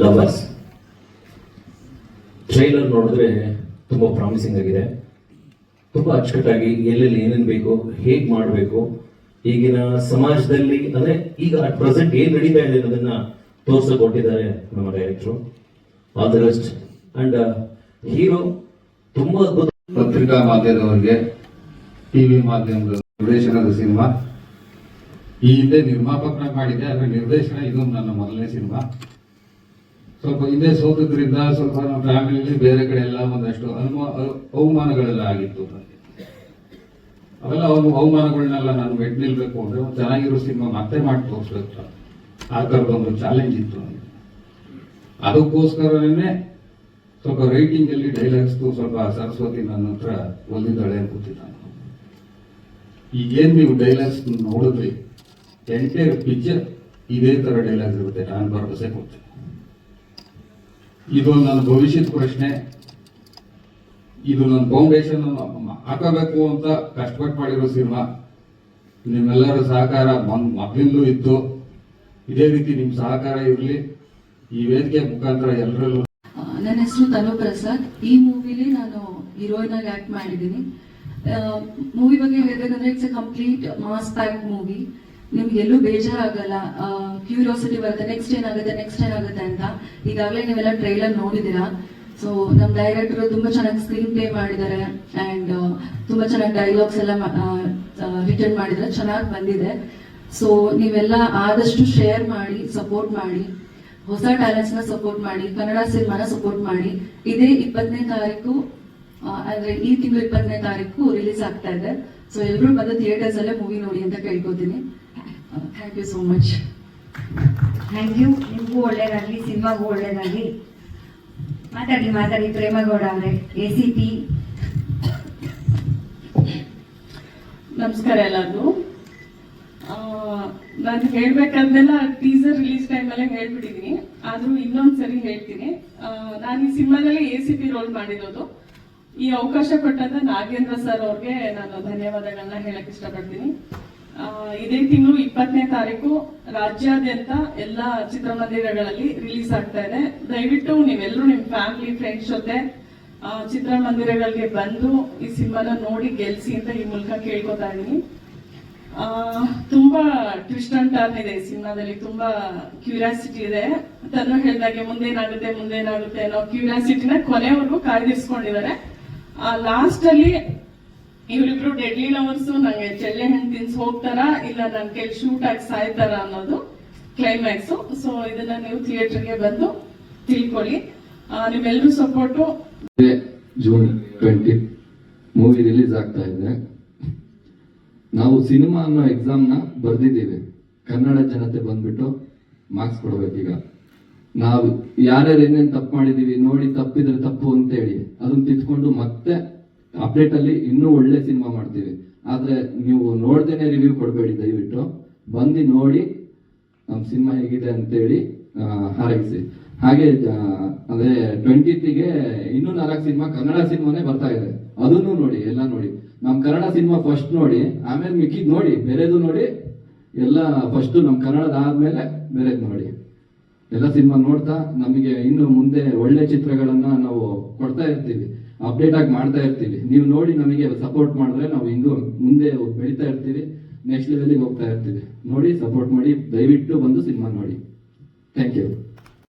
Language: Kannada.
ಲವರ್ಸ್ ಟ್ರೈಲರ್ ನೋಡಿದ್ರೆ ತುಂಬಾ ಪ್ರಾಮಿಸಿಂಗ್ ಆಗಿದೆ. ತುಂಬಾ ಅಚ್ಚುಕಟ್ಟಾಗಿ ಎಲ್ಲೆಲ್ಲಿ ಏನೇನ್ ಬೇಕು, ಹೇಗ್ ಮಾಡಬೇಕು, ಈಗಿನ ಸಮಾಜದಲ್ಲಿ, ಅಂದ್ರೆ ಈಗ ಅಟ್ ಪ್ರೆಸೆಂಟ್ ಏನ್ ನಡೀತಾ ಇದೆ ಅನ್ನೋದನ್ನ ತೋರ್ಸ ಕೊಟ್ಟಿದ್ದಾರೆ ನಮ್ಮ ಡೈರೆಕ್ಟ್ರು ಆಲ್ ಅಂಡ್ ಹೀರೋ ತುಂಬಾ ಅದ್ಭುತ ಪತ್ರಿಕಾ ಮಾಧ್ಯಮದವರಿಗೆ, ಟಿವಿ ಮಾಧ್ಯಮದ ನಿರ್ದೇಶನದ ಸಿನಿಮಾ, ಈ ಹಿಂದೆ ನಿರ್ಮಾಪಕನ ಮಾಡಿದೆ ಅದರ ನಿರ್ದೇಶನ ಇದು ನನ್ನ ಮೊದಲನೇ ಸಿನಿಮಾ. ಸ್ವಲ್ಪ ಹಿಂದೆ ಸೋತದ್ರಿಂದ ಸ್ವಲ್ಪ ನಮ್ಮ ಫ್ಯಾಮಿಲಿಯಲ್ಲಿ ಬೇರೆ ಕಡೆ ಎಲ್ಲ ಒಂದಷ್ಟು ಅನುಮ ಅವಮಾನಗಳೆಲ್ಲ ಆಗಿತ್ತು ಅವೆಲ್ಲ ಅವ್ರ ಅವಮಾನಗಳನ್ನೆಲ್ಲ ನಾನು ಮೆಟ್ ನಿಲ್ಬೇಕು ಅಂದ್ರೆ ಒಂದು ಚೆನ್ನಾಗಿರೋ ಸಿನಿಮಾ ಮತ್ತೆ ಮಾಡಿ ತೋರಿಸ್ಬೇಕು ಆ ಥರದ ಒಂದು ಚಾಲೆಂಜ್ ಇತ್ತು ಅದಕ್ಕೋಸ್ಕರನೇ ಸ್ವಲ್ಪ ರೈಟಿಂಗ್ ಅಲ್ಲಿ ಡೈಲಾಗ್ಸ್ ಸ್ವಲ್ಪ ಸರಸ್ವತಿ ನನ್ನ ಹತ್ರ ಒಲಿದಾಳೆ ಅನ್ಕೋತೀನಿ ನಾನು ಈಗೇನ್ ನೀವು ಡೈಲಾಗ್ಸ್ ನೋಡಿದ್ರಿ? ಎಂಟೈರ್ ಪಿಕ್ಚರ್ ಇದೇ ತರ ಡೈಲಾಗ್ಸ್ ಇರುತ್ತೆ. ನಾನು ಭರವಸೆ ಕೊಡ್ತೀನಿ. ಇದು ನನ್ನ ಭವಿಷ್ಯದ ಪ್ರಶ್ನೆ. ಇದು ನನ್ನ ಫೌಂಡೇಶನ್ ಹಾಕಬೇಕು ಅಂತ ಕಷ್ಟಪಟ್ಟು ಮಾಡಿರೋ ಸಿನಿಮಾ. ನಿಮ್ಮೆಲ್ಲರ ಸಹಕಾರ ಮೊದ್ಲಿಂದಲೂ ಇತ್ತು. ಇದೇ ರೀತಿ ನಿಮ್ಮ ಸಹಕಾರ ಇರಲಿ. ಈ ವೇದಿಕೆ ಮುಖಾಂತರ ಎಲ್ಲರಲ್ಲೂ ನನ್ನ ಹೆಸರು ತನು ಪ್ರಸಾದ್. ಈ ಮೂವಿಲಿ ನಾನು ಹೀರೋಯಿನ್ ಆಗಿ ಆಕ್ಟ್ ಮಾಡಿದ್ದೀನಿ. ಮೂವಿ ಬಗ್ಗೆ ಹೇಳಬೇಕಂದ್ರೆ it's a complete mass pack movie ನಿಮ್ಗೆ ಎಲ್ಲೂ ಬೇಜಾರಾಗಲ್ಲ ಕ್ಯೂರಿಯಾಸಿಟಿ ಬರುತ್ತೆ. ನೆಕ್ಸ್ಟ್ ಏನಾಗುತ್ತೆ? ನೆಕ್ಸ್ಟ್ ಏನಾಗುತ್ತೆ ಅಂತ. ಈಗಾಗಲೇ ನೀವೆಲ್ಲ ಟ್ರೈಲರ್ ನೋಡಿದ್ದೀರಾ? ಸೊ ನಮ್ಮ ಡೈರೆಕ್ಟರ್ ತುಂಬಾ ಚೆನ್ನಾಗಿ ಸ್ಕ್ರೀನ್ ಪ್ಲೇ ಮಾಡಿದ್ದಾರೆ. ಅಂಡ್ ತುಂಬಾ ಚೆನ್ನಾಗಿ ಡೈಲಾಗ್ಸ್ ಎಲ್ಲ ರಿಟರ್ನ್ ಮಾಡಿದ್ದಾರೆ. ಚೆನ್ನಾಗಿ ಬಂದಿದೆ. ಸೊ ನೀವೆಲ್ಲ ಆದಷ್ಟು ಶೇರ್ ಮಾಡಿ ಸಪೋರ್ಟ್ ಮಾಡಿ. ಹೊಸ ಟ್ಯಾಲೆಂಟ್ಸ್ನ ಸಪೋರ್ಟ್ ಮಾಡಿ ಕನ್ನಡ ಸಿನಿಮಾನ ಸಪೋರ್ಟ್ ಮಾಡಿ ಇದೇ ಇಪ್ಪತ್ತನೇ ತಾರೀಕು ಅಂದ್ರೆ ಈ ತಿಂಗಳು ಇಪ್ಪತ್ತನೇ ತಾರೀಕು ರಿಲೀಸ್ ಆಗ್ತಾ ಇದೆ. ಸೊ ಎಲ್ಲರೂ ಬಂದು ಥಿಯೇಟರ್ಸ್ ಅಲ್ಲೇ ಮೂವಿ ನೋಡಿ ಅಂತ ಕೇಳ್ಕೊತೀನಿ. Thank you so much thank you ನಿಮಗೂ ಒಳ್ಳೇದಾಗಲಿ ಸಿನಿಮಾಗೂ ಒಳ್ಳೇದಾಗಲಿ. ಮಾತಾಡಿ ಮಾತಾಡಿ ಪ್ರೇಮಗೌಡ ಅವರೇ ಎ ಸಿ ಪಿ ನಮಸ್ಕಾರ ಎಲ್ಲರಿಗೂ. ನಾನು ಹೇಳ್ಬೇಕಂದೆಲ್ಲ ಟೀಸರ್ ರಿಲೀಸ್ ಟೈಮಲ್ಲೇ ಹೇಳ್ಬಿಟ್ಟಿದ್ದೀನಿ ಆದ್ರೂ ಇನ್ನೊಂದ್ಸರಿ ಹೇಳ್ತೀನಿ. ನಾನು ಈ ಸಿನಿಮಾದಲ್ಲಿ ಎ ಸಿ ಪಿ ರೋಲ್ ಮಾಡಿರೋದು. ಈ ಅವಕಾಶ ಕೊಟ್ಟಂತ ನಾಗೇಂದ್ರ ಸರ್ ಅವ್ರಿಗೆ ನಾನು ಧನ್ಯವಾದಗಳನ್ನ ಹೇಳಕ್ ಇಷ್ಟಪಡ್ತೀನಿ. ಇದೇ ತಿಂಗಳು ಇಪ್ಪತ್ತನೇ ತಾರೀಕು ರಾಜ್ಯಾದ್ಯಂತ ಎಲ್ಲ ಚಿತ್ರಮಂದಿರಗಳಲ್ಲಿ ರಿಲೀಸ್ ಆಗ್ತಾ ಇದೆ. ದಯವಿಟ್ಟು ನೀವೆಲ್ಲರೂ ನಿಮ್ ಫ್ಯಾಮಿಲಿ ಫ್ರೆಂಡ್ಸ್ ಜೊತೆ ಚಿತ್ರಮಂದಿರಗಳಿಗೆ ಬಂದು ಈ ಸಿನಿಮಾನ ನೋಡಿ ಗೆಲ್ಸಿ ಅಂತ ಈ ಮೂಲಕ ಕೇಳ್ಕೊತಾ ಇದೀನಿ. ಆ, ತುಂಬಾ ಟ್ವಿಸ್ಟ್ ಅಂಡ್ ಟರ್ನ್ ಇದೆ ಸಿನಿಮಾದಲ್ಲಿ ತುಂಬಾ ಕ್ಯೂರಿಯಾಸಿಟಿ ಇದೆ. ತನ್ನು ಹೇಳಿದಾಗೆ ಮುಂದೇನಾಗುತ್ತೆ ಮುಂದೇನಾಗುತ್ತೆ ಅನ್ನೋ ಕ್ಯೂರಿಯಾಸಿಟಿನ ಕೊನೆವರೆಗೂ ಕಾಯ್ದಿರಿಸ್ಕೊಂಡಿದ್ದಾರೆ. ಲಾಸ್ಟ್ ಅಲ್ಲಿ ಇವರಿಬ್ರು ಡೆಡ್ಲಿ ಲವರ್ಸ್ ನಂಗೆ ಚೆಲ್ಲೆ ಹಣ್ಣು ತಿನ್ಸ್ ಹೋಗ್ತಾರ ಇಲ್ಲ ನನ್ ಕೈಲಿ ಶೂಟ್ ಆಗಿ ಸಾಯ್ತಾರ ಅನ್ನೋದು ಕ್ಲೈಮ್ಯಾಕ್ಸ್ ಸೊ ಇದನ್ನ ನೀವು ಥಿಯೇಟರ್ಗೆ ಬಂದು ತಿಳ್ಕೊಳ್ಳಿ. ಆ, ನಿಮ್ಮೆಲ್ಲರೂ support June twenty movie release ಆಗ್ತಾ ಇದೆ. ನಾವು ಸಿನಿಮಾ ಅನ್ನೋ ಎಕ್ಸಾಮ್ನ ಬರೆದಿದ್ದೀವಿ. ಕನ್ನಡ ಜನತೆ ಬಂದ್ಬಿಟ್ಟು ಮಾರ್ಕ್ಸ್ ಕೊಡ್ಬೇಕೀಗ. ನಾವು ಯಾರ್ಯಾರು ಏನೇನು ತಪ್ಪು ಮಾಡಿದೀವಿ ನೋಡಿ ತಪ್ಪಿದ್ರೆ ತಪ್ಪು ಅಂತೇಳಿ ಅದನ್ನ ತಿದ್ಕೊಂಡು ಮತ್ತೆ ಅಪ್ಡೇಟ್ ಅಲ್ಲಿ ಇನ್ನೂ ಒಳ್ಳೆ ಸಿನಿಮಾ ಮಾಡ್ತೀವಿ. ಆದ್ರೆ ನೀವು ನೋಡ್ದೇನೆ ರಿವ್ಯೂ ಕೊಡಬೇಡಿ ದಯವಿಟ್ಟು. ಬಂದು ನೋಡಿ ನಮ್ಮ ಸಿನಿಮಾ ಹೇಗಿದೆ ಅಂತೇಳಿ ಹಾರೈಸಿ. ಹಾಗೆ ಅದೇ ಟ್ವೆಂಟಿಗೆ ಇನ್ನೂ ನಾಲ್ಕು ಸಿನಿಮಾ ಕನ್ನಡ ಸಿನಿಮಾನೇ ಬರ್ತಾ ಇದೆ. ಅದನ್ನು ನೋಡಿ, ಎಲ್ಲ ನೋಡಿ. ನಮ್ಮ ಕನ್ನಡ ಸಿನಿಮಾ ಫಸ್ಟ್ ನೋಡಿ, ಆಮೇಲೆ ಮಿಕ್ಕಿದ್ ನೋಡಿ, ಬೇರೆದು ನೋಡಿ, ಎಲ್ಲ ಫಸ್ಟ್ ನಮ್ಮ ಕನ್ನಡದ ಆದ್ಮೇಲೆ ಬೇರೆದು ನೋಡಿ. ಎಲ್ಲ ಸಿನಿಮಾ ನೋಡ್ತಾ, ನಮಗೆ ಇನ್ನು ಮುಂದೆ ಒಳ್ಳೆ ಚಿತ್ರಗಳನ್ನ ನಾವು ಕೊಡ್ತಾ ಇರ್ತೀವಿ ಅಪ್ಡೇಟ್ ಆಗಿ ಮಾಡ್ತಾ ಇರ್ತೀವಿ. ನೀವು ನೋಡಿ ನಮಗೆ ಸಪೋರ್ಟ್ ಮಾಡಿದ್ರೆ ನಾವು ಹಿಂಗೂ ಮುಂದೆ ಬೆಳೀತಾ ಇರ್ತೀವಿ ನೆಕ್ಸ್ಟ್ ಲೆವೆಲ್ಗೆ ಹೋಗ್ತಾ ಇರ್ತೀವಿ. ನೋಡಿ ಸಪೋರ್ಟ್ ಮಾಡಿ, ದಯವಿಟ್ಟು ಬಂದು ಸಿನಿಮಾ ನೋಡಿ. Thank you